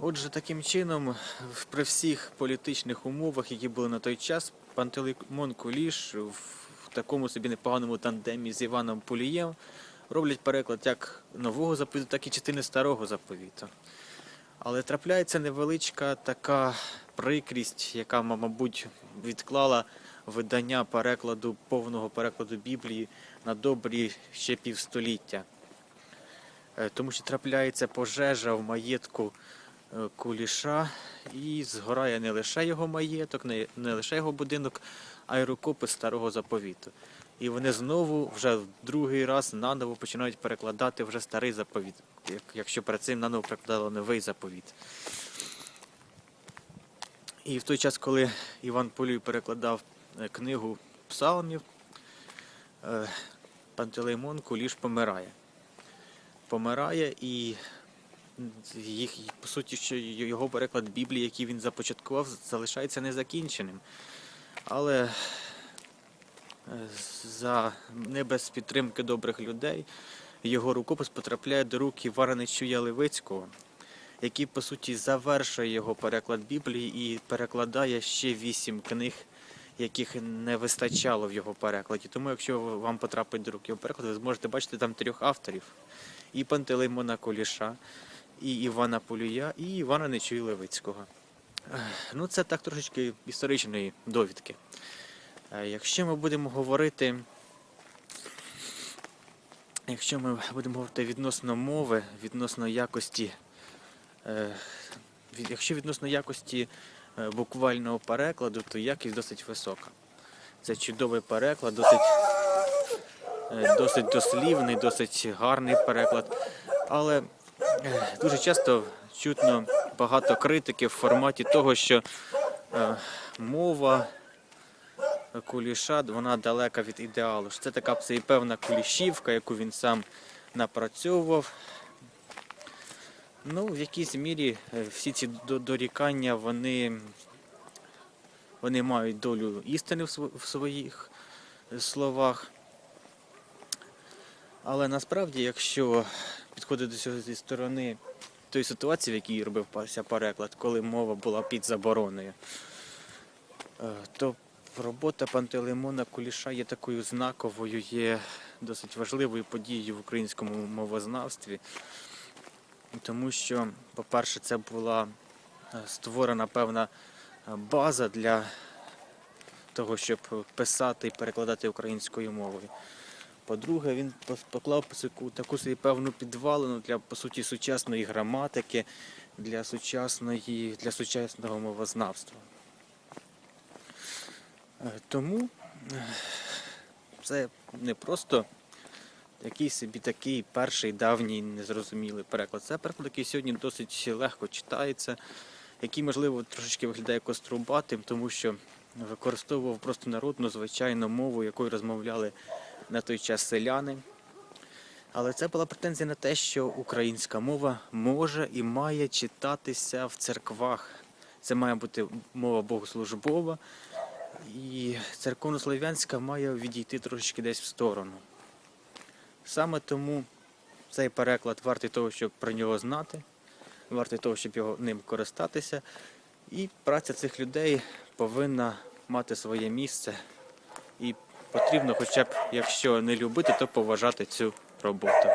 Отже, таким чином, при всіх політичних умовах, які були на той час, Пантелеймон Куліш в такому собі непоганому тандемі з Іваном Пулієм роблять переклад як нового заповіту, так і частини старого заповіту. Але трапляється невеличка така прикрість, яка, мабуть, відклала видання перекладу, повного перекладу Біблії на добрі ще півстоліття. Е, Тому що трапляється пожежа в маєтку Куліша, і згорає не лише його маєток, не, не лише його будинок, а й рукопис старого заповіту. І вони знову вже в другий раз наново починають перекладати вже старий заповіт, якщо перед цим наново перекладали новий заповіт. І в той час, коли Іван Полюй перекладав е, книгу псалмів, е, Пантелеймон Куліш помирає. Помирає і їх, по суті, що його переклад Біблії, який він започаткував, залишається незакінченим. Але е, за не без підтримки добрих людей його рукопис потрапляє до рук Івана Нечуя Левицького, який, по суті, завершує його переклад Біблії і перекладає ще вісім книг, яких не вистачало в його перекладі. Тому, якщо вам потрапить до рук його переклад, ви зможете бачити там трьох авторів: і Пантелеймона Коліша, і Івана Полюя, і Івана Нечуя Левицького. Ну, це так трошечки історичної довідки. Е, Якщо ми будемо говорити, якщо ми будемо говорити відносно мови, відносно якості, е, якщо відносно якості е, буквального перекладу, то якість досить висока. Це чудовий переклад, досить, досить дослівний, досить гарний переклад. Але дуже часто чутно багато критики в форматі того, що е, мова куліша, вона далека від ідеалу. Це така це і певна кулішівка, яку він сам напрацьовував. Ну, в якійсь мірі е, всі ці дорікання, вони, вони мають долю істини в своїх словах. Але насправді, якщо підходити до цього зі сторони тої ситуації, в якій робився переклад, коли мова була під забороною, е, то робота Пантелеймона Куліша є такою знаковою, є досить важливою подією в українському мовознавстві. Тому що, по-перше, це була е, створена певна е, база для того, щоб писати і перекладати українською мовою. По-друге, він поклав таку, собі певну підвалину для по суті сучасної граматики, для сучасної, для сучасного мовознавства. Е, Тому е, це не просто якийсь собі такий перший давній незрозумілий переклад. Це переклад, який сьогодні досить легко читається, який, можливо, трошечки виглядає кострубатим, тому що використовував просто народну звичайну мову, якою розмовляли на той час селяни. Але це була претензія на те, що українська мова може і має читатися в церквах. Це має бути мова богослужбова, і церковнослов'янська має відійти трошечки десь в сторону. Саме тому цей переклад вартий того, щоб про нього знати, вартий того, щоб його ним користатися. І праця цих людей повинна мати своє місце. І потрібно, хоча б, якщо не любити, то поважати цю роботу.